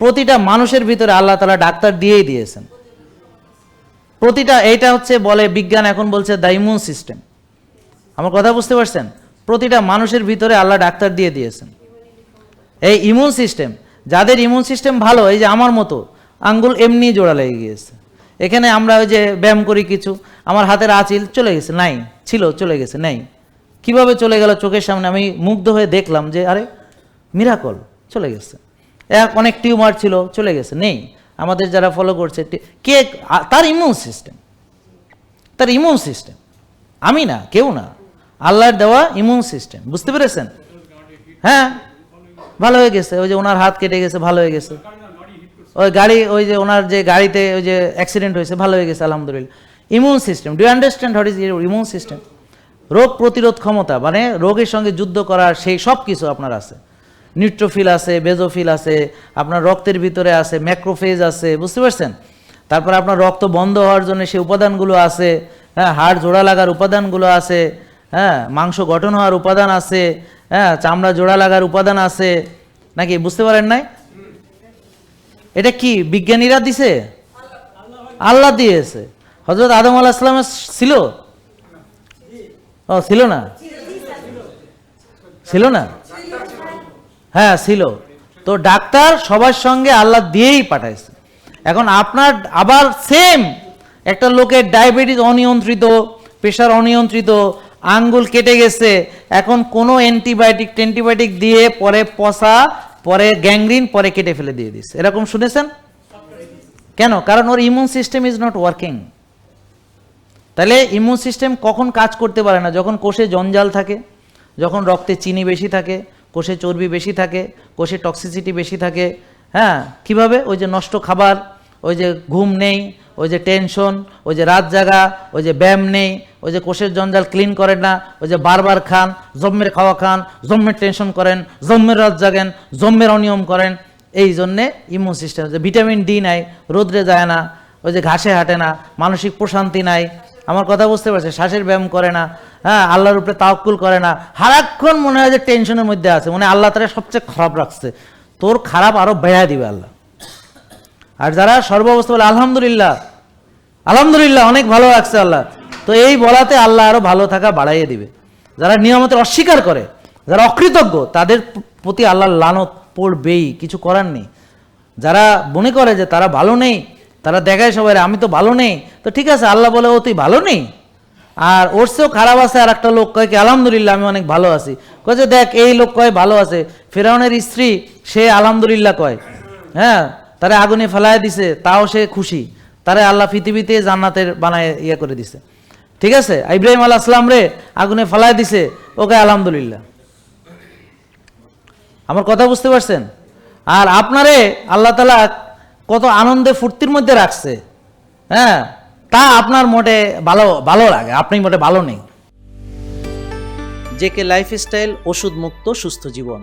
প্রতিটা মানুষের ভিতরে আল্লাহ তালা ডাক্তার দিয়েই দিয়েছেন। প্রতিটা, এইটা হচ্ছে বলে বিজ্ঞান এখন বলছে দ্য ইমিউন সিস্টেম আমার কথা বুঝতে পারছেন? প্রতিটা মানুষের ভিতরে আল্লাহ ডাক্তার দিয়ে দিয়েছেন। এই ইমিউন সিস্টেম যাদের ইমিউন সিস্টেম ভালো, এই যে আমার মতো, আঙ্গুল এমনি জোড়া লেগে গিয়েছে। এখানে আমরা ওই যে ব্যায়াম করি কিছু, আমার হাতের আঁচিল চলে গেছে, নাই, ছিল, চলে গেছে, নেই। কীভাবে চলে গেল চোখের সামনে? আমি মুগ্ধ হয়ে দেখলাম যে, আরে মিরাকল চলে গেছে। অনেক টিউমার ছিল, চলে গেছে, নেই। আমাদের যারা ফলো করছে কে তার ইমিউন সিস্টেম তার ইমিউন সিস্টেম আমি না, কেউ না। আল্লাহর দেওয়া ইমিউন সিস্টেম বুঝতে পেরেছেন? হ্যাঁ ভালো হয়ে গেছে। ওই যে ওনার হাত কেটে গেছে, ভালো হয়ে গেছে। ওই গাড়ি, ওই যে ওনার যে গাড়িতে ওই যে অ্যাক্সিডেন্ট হয়েছে, ভালো হয়ে গেছে, আলহামদুলিল্লাহ। Immune system do understand what is immune system রোগ প্রতিরোধ ক্ষমতা মানে রোগের সঙ্গে যুদ্ধ করার সেই সব কিছু আপনার আছে। নিউট্রোফিল আছে বেজোফিল আছে, আপনার রক্তের ভিতরে আছে ম্যাক্রোফেজ আছে, বুঝতে পারছেন? তারপর আপনার রক্ত বন্ধ হওয়ার জন্য সেই উপাদানগুলো আছে হ্যাঁ হাড় জোড়া লাগার উপাদানগুলো আছে হ্যাঁ মাংস গঠন হওয়ার উপাদান আছে হ্যাঁ চামড়া জোড়া লাগার উপাদান আছে, নাকি বুঝতে পারেন নাই? এটা কি বিজ্ঞানীরা দিছে? আল্লাহ দিয়েছে। হজরত আদম ইসলামের ছিল? ও, ছিল না? ছিল না? হ্যাঁ ছিল। তো ডাক্তার সবার সঙ্গে আল্লাহ দিয়েই পাঠাইছে। এখন আপনার আবার সেম একটা লোকের ডায়াবেটিস অনিয়ন্ত্রিত প্রেশার অনিয়ন্ত্রিত, আঙ্গুল কেটে গেছে। এখন কোনো অ্যান্টিবায়োটিক টেন্টিবায়োটিক দিয়ে পরে পচা, পরে গ্যাংগ্রিন পরে কেটে ফেলে দিয়ে দিচ্ছে এরকম শুনেছেন? কেন? কারণ ওর immune system is not working তাহলে ইমিউন সিস্টেম কখন কাজ করতে পারে না? যখন কোষে জঞ্জাল থাকে, যখন রক্তে চিনি বেশি থাকে কোষে চর্বি বেশি থাকে, কোষে টক্সিসিটি বেশি থাকে হ্যাঁ? কীভাবে? ওই যে নষ্ট খাবার, ওই যে ঘুম নেই, ওই যে টেনশন ওই যে রাত জাগা, ওই যে ব্যায়াম নেই, ওই যে কোষের জঞ্জাল ক্লিন করেন না, ওই যে বারবার খান জম্মের খাওয়া খান জম্মের টেনশন করেন জম্মের রাত জাগেন জম্মের অনিয়ম করেন, এই জন্যে ইমিউন সিস্টেম যে ভিটামিন ডি নাই, রোদ্রে যায় না, ওই যে ঘাসে হাঁটে না, মানসিক প্রশান্তি নাই, আমার কথা বুঝতে পারছে শ্বাসের ব্যায়াম করে না হ্যাঁ আল্লাহর উপরে তাওকুল করে না। সারাক্ষণ মনে হয় যে টেনশনের মধ্যে আছে। মানে আল্লাহ তারা সবচেয়ে খারাপ রাখছে। তোর খারাপ আরও বেড়া দিবে আল্লাহ। আর যারা সর্বাবস্থা বলে, আলহামদুলিল্লাহ। আলহামদুলিল্লাহ, অনেক ভালো রাখছে আল্লাহ। তো এই বলাতে আল্লাহ আরও ভালো থাকা বাড়াইয়ে দিবে। যারা নিয়মতের অস্বীকার করে, যারা অকৃতজ্ঞ, তাদের প্রতি আল্লাহ লানত পড়বেই, কিছু করার নেই। যারা মনে করে যে তারা ভালো নেই, তারা দেখায় সবাই আমি তো ভালো নেই। তো ঠিক আছে, আল্লাহ বলে, ও, তুই ভালো নেই? আর ওর সেও খারাপ আছে আর একটা লোক কয় কি, আলহামদুলিল্লাহ, আমি অনেক ভালো আছি। কয় যে, দেখ, এই লোক কয় ভালো আছে। ফেরাউনের স্ত্রী, সে আলহামদুলিল্লাহ কয়। হ্যাঁ তারে আগুনে ফেলায় দিছে, তাও সে খুশি। তারে আল্লাহ পৃথিবীতে জান্নাতের বানায় ইয়ে করে দিছে। ঠিক আছে? ইব্রাহিম আল্লাহ আসলাম রে, আগুনে ফেলায় দিছে ওকে আলহামদুলিল্লাহ। আমার কথা বুঝতে পারছেন? আর আপনারে আল্লাহ তালা কত আনন্দে ফুর্তির মধ্যে রাখছে। হ্যাঁ? তা আপনার মোটে ভালো ভালো লাগে, আপনি মোটে ভালো নেই। জেকে লাইফস্টাইল ওষুধ মুক্ত সুস্থ জীবন।